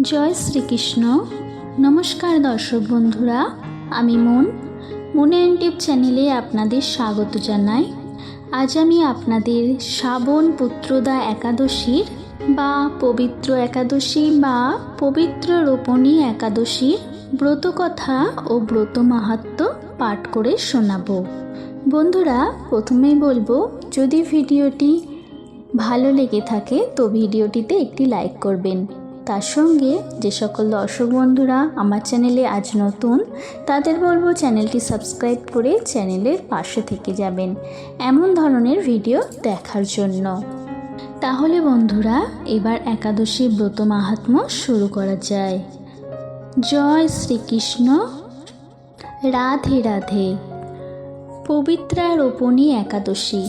জয় শ্রীকৃষ্ণ। নমস্কার দর্শক বন্ধুরা, আমি মন। মন টিপ চ্যানেলে আপনাদের স্বাগত জানাই। আজ আমি আপনাদের শ্রাবণ পুত্রদা একাদশীর বা পবিত্র একাদশী বা পবিত্র রোপণী একাদশীর ব্রতকথা ও ব্রত মাহাত্ম পাঠ করে শোনাবো। বন্ধুরা, প্রথমেই বলব, যদি ভিডিওটি ভালো লেগে থাকে, তো ভিডিওটিতে একটি লাইক করবেন। তার সঙ্গে যে সকল দর্শক বন্ধুরা আমার চ্যানেলে আজ নতুন, তাদের বলব চ্যানেলটি সাবস্ক্রাইব করে চ্যানেলের পাশে থেকে যাবেন এমন ধরনের ভিডিও দেখার জন্য। তাহলে বন্ধুরা, এবার একাদশী ব্রত মাহাত্ম্য শুরু করা যায়। জয় শ্রীকৃষ্ণ। রাধে রাধে। পবিত্রা রোপণী একাদশী।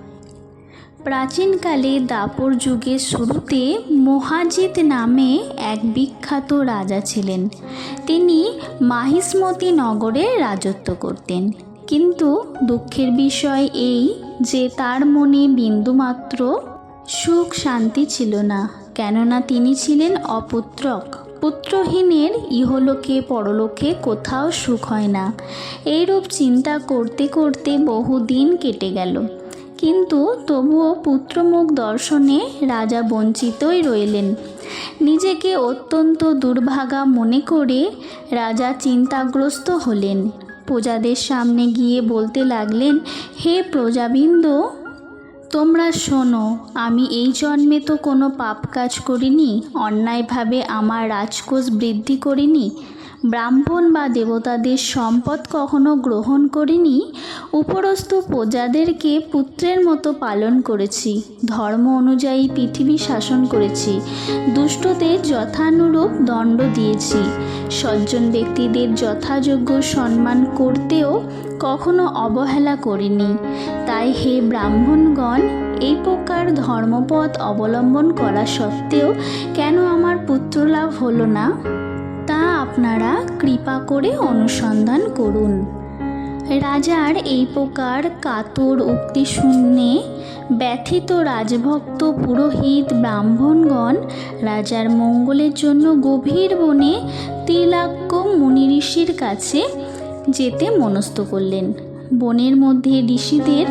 প্রাচীনকালে দাপর যুগের শুরুতে মহাজিৎ নামে এক বিখ্যাত রাজা ছিলেন। তিনি মাহিষ্মতি নগরে রাজত্ব করতেন। কিন্তু দুঃখের বিষয় এই যে তার মনে বিন্দুমাত্র সুখ শান্তি ছিল না, কেননা তিনি ছিলেন অপুত্রক। পুত্রহীনের ইহলোকে পরলোকে কোথাও সুখ হয় না। এইরূপ চিন্তা করতে করতে বহুদিন কেটে গেল। কিন্তু তবুও পুত্রমুখ দর্শনে রাজা বঞ্চিতই রইলেন। নিজেকে অত্যন্ত দুর্ভাগা মনে করে রাজা চিন্তাগ্রস্ত হলেন। প্রজাদের সামনে গিয়ে বলতে লাগলেন, হে প্রজাবৃন্দ, তোমরা শোনো, আমি এই জন্মে তো কোনো পাপ কাজ করিনি, অন্যায়ভাবে আমার রাজকোষ বৃদ্ধি করিনি। ব্রাহ্মণ বা দেবতাদের সম্পদ কখনো গ্রহণ করিনি, উপরস্থ প্রজাদেরকে পুত্রের মতো পালন করেছি, ধর্ম অনুযায়ী পৃথিবী শাসন করেছি, দুষ্টদের যথানুরূপ দণ্ড দিয়েছি। সজ্জন ব্যক্তিদের যথাযোগ্য সম্মান করতেও কখনো অবহেলা করিনি। তাই হে ব্রাহ্মণগণ, এই প্রকার ধর্মপথ অবলম্বন করা সত্ত্বেও কেন আমার পুত্রলাভ হলো না? তা আপনারা কৃপা করে অনুসন্ধান করুন। রাজার এই প্রকার কাতর উক্তি শুনে ব্যথিত রাজভক্ত পুরোহিত ব্রাহ্মণগণ রাজার মঙ্গলের জন্য গভীর বনে তিলাক্য মুনি ঋষির কাছে যেতে মনস্থ করলেন। বনের মধ্যে ঋষিদের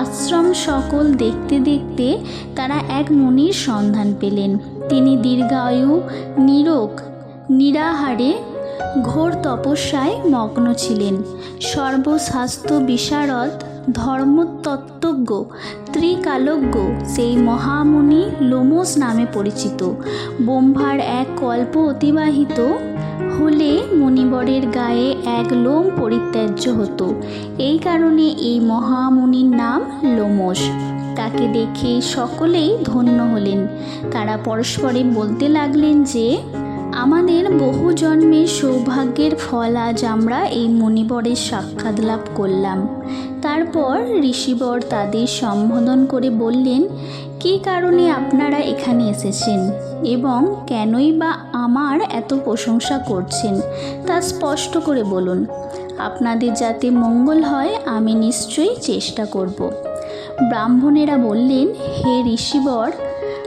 আশ্রম সকল দেখতে দেখতে তারা এক মুনির সন্ধান পেলেন। তিনি দীর্ঘায়ু, নিরোগ নিরাহারে ঘোর তপস্যায় মগ্ন ছিলেন। সর্বস্বাস্থ্য বিশারদ, ধর্মতত্ত্বজ্ঞ, ত্রিকালজ্ঞ, সেই মহামুনি লোমস নামে পরিচিত। বোম্ভার এক কল্প অতিবাহিত হলে মণিবরের গায়ে এক লোম পরিত্যাজ্য হতো। এই কারণে এই মহামুনির নাম লোমস। তাকে দেখে সকলেই ধন্য হলেন। তারা পরস্পরে বলতে লাগলেন যে আমাদের বহু জন্মের সৌভাগ্যের ফল আজ আমরা এই মণিবরের সাক্ষাৎ লাভ করলাম। তারপর ঋষিবর তাদের সম্বোধন করে বললেন, কী কারণে আপনারা এখানে এসেছেন? এবং কেনই বা আমার এত প্রশংসা করছেন তা স্পষ্ট করে বলুন। আপনাদের যাতে মঙ্গল হয়, আমি নিশ্চয়ই চেষ্টা করব। ব্রাহ্মণেরা বললেন, হে ঋষিবর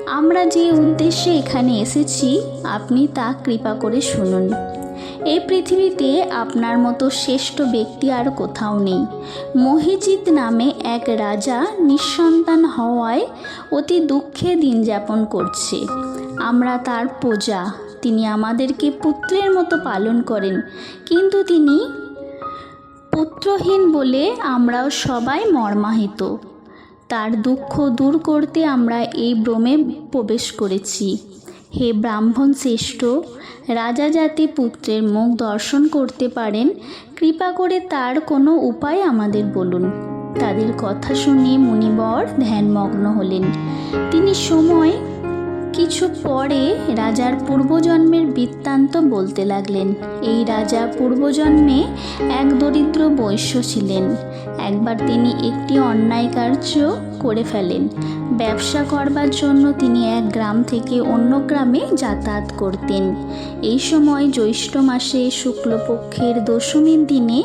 আমরা যে উদ্দেশ্যে এখানে এসেছি, আপনি তা কৃপা করে শুনুন। এই পৃথিবীতে আপনার মতো শ্রেষ্ঠ ব্যক্তি আর কোথাও নেই। মহিজিৎ নামে এক রাজা নিঃসন্তান হওয়ায় অতি দুঃখে দিন যাপন করছে। আমরা তার প্রজা, তিনি আমাদেরকে পুত্রের মতো পালন করেন, কিন্তু তিনি পুত্রহীন বলে আমরাও সবাই মর্মাহিত। তার দুঃখ দূর করতে আমরা এই ব্রমে প্রবেশ করেছি। হে ব্রাহ্মণ শ্রেষ্ঠ, রাজা যাতে পুত্রের মুখ দর্শন করতে পারেন, কৃপা করে তার কোনো উপায় আমাদের বলুন। তাদের কথা শুনে মুনিবর ধ্যানমগ্ন হলেন। তিনি সময় কিছু পরে রাজার পূর্বজন্মের বৃত্তান্ত বলতে লাগলেন। এই রাজা পূর্বজন্মে এক দরিদ্র বৈশ্য ছিলেন। একবার তিনি একটি অন্যায় কার্য করে ফেলেন। ব্যবসা করবার জন্য তিনি এক গ্রাম থেকে অন্য গ্রামে যাতায়াত করতেন। এই সময় জ্যৈষ্ঠ মাসে শুক্লপক্ষের দশমীর দিনে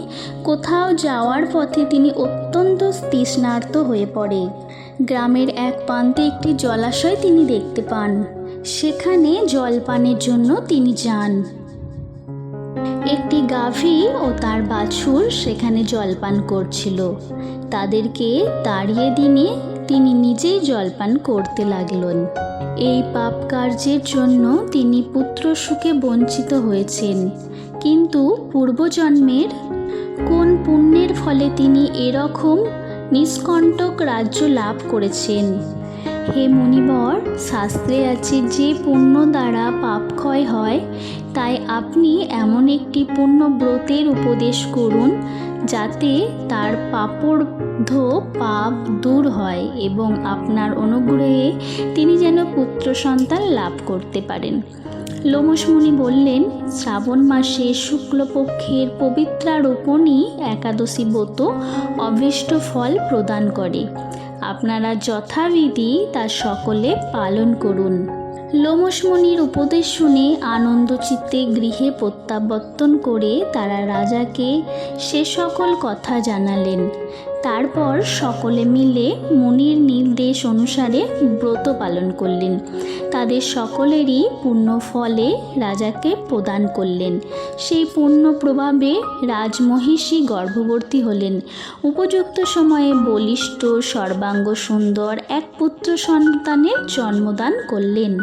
কোথাও যাওয়ার পথে তিনি অত্যন্ত তৃষ্ণার্ত হয়ে পড়ে। গ্রামের এক প্রান্তে একটি জলাশয় তিনি দেখতে পান। সেখানে জল পানের জন্য তিনি যান। একটি গাভী ও তার বাছুর সেখানে জলপান করছিল। তাদেরকে তাড়িয়ে দিনে তিনি নিজেই জলপান করতে লাগলেন। এই পাপ কার্যের জন্য তিনি পুত্র সুখে বঞ্চিত হয়েছেন। কিন্তু পূর্বজন্মের কোন পুণ্যের ফলে তিনি এরকম নিষ্কণ্টক রাজ্য লাভ করেছেন? হে মুনিবর শাস্ত্রে আছে যে পুণ্য দ্বারা পাপ ক্ষয় হয়, তাই আপনি এমন একটি পুণ্য ব্রতের উপদেশ করুন, যাতে তার পাপর্ধ পাপ দূর হয় এবং আপনার অনুগ্রহে তিনি যেন পুত্র সন্তান লাভ করতে পারেন। লোমস মুনি বললেন, শ্রাবণ মাসে শুক্লপক্ষের পবিত্রারোপণই একাদশী ব্রত অভীষ্ট ফল প্রদান করে। আপনারা যথাবিধি তা সকলে পালন করুন। লোমসমণির উপদেশ শুনে আনন্দচিত্তে গৃহে প্রত্যাবর্তন করে তারা রাজাকে সে সকল কথা জানালেন। তারপর সকলে মিলে মুনির নির্দেশ অনুসারে ব্রত পালন করলেন। তাদের সকলেরই পুণ্য ফলে রাজাকে প্রদান করলেন। সেই পুণ্য প্রভাবে রাজমহিষী গর্ভবতী হলেন। উপযুক্ত সময়ে বলিষ্ঠ, সর্বাঙ্গ, সুন্দর এক পুত্র সন্তানের জন্মদান করলেন।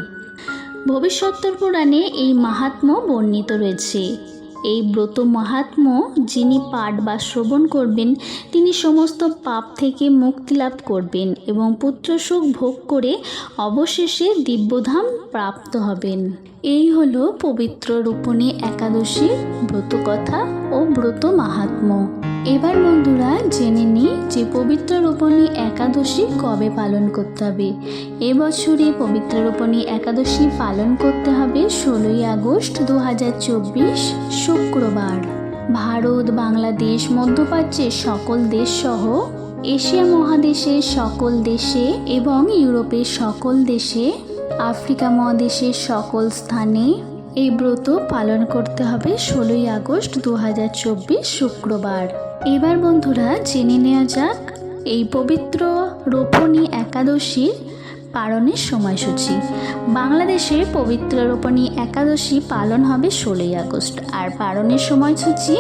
ভবিষ্যত্তর পুরাণে এই মাহাত্ম্য বর্ণিত রয়েছে। এই ব্রত মাহাত্ম যিনি পাঠ বা শ্রবণ করবেন, তিনি সমস্ত পাপ থেকে মুক্তি লাভ করবেন এবং পুত্র সুখ ভোগ করে অবশেষে দিব্যধাম প্রাপ্ত হবেন। এই হল পবিত্র রূপণী একাদশীর ব্রতকথা ও ব্রত মাহাত্ম্য এবার বন্ধুরা জেনে নিই যে পবিত্র রোপণী একাদশী কবে পালন করতে হবে। এবছরে পবিত্র রোপণী একাদশী পালন করতে হবে ষোলোই আগস্ট দু হাজার চব্বিশ শুক্রবার। ভারত, বাংলাদেশ মধ্যপ্রাচ্যের সকল দেশসহ এশিয়া মহাদেশের সকল দেশে এবং ইউরোপের সকল দেশে, আফ্রিকা মহাদেশের সকল স্থানে এই ব্রত পালন করতে হবে ষোলোই আগস্ট দু হাজার চব্বিশ শুক্রবার। এবার বন্ধুরা জেনে নেওয়া যাক এই পবিত্র রোপণী একাদশীর পালনের সময়সূচি। বাংলাদেশে পবিত্র রোপণী একাদশী পালন হবে ষোলোই আগস্ট। আর পালনের সময়সূচি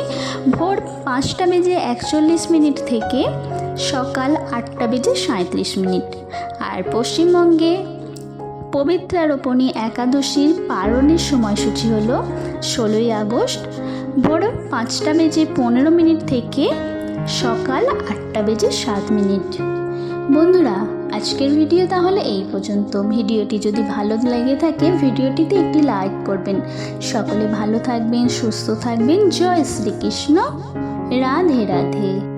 ভোর পাঁচটা বেজে একচল্লিশ মিনিট থেকে সকাল আটটা বেজে সাঁত্রিশ মিনিট। আর পশ্চিমবঙ্গে পবিত্রারোপণী একাদশীর পালনের সময়সূচি হল ষোলোই আগস্ট। ভোর পাঁচটা বেজে পনেরো মিনিট থেকে সকাল আটটা বেজে সাত মিনিট। বন্ধুরা, আজকের ভিডিও তাহলে এই পর্যন্ত। ভিডিওটি যদি ভালো লেগে থাকে, ভিডিওটিতে একটি লাইক করবেন। সকলে ভালো থাকবেন, সুস্থ থাকবেন। জয় শ্রীকৃষ্ণ। রাধে রাধে।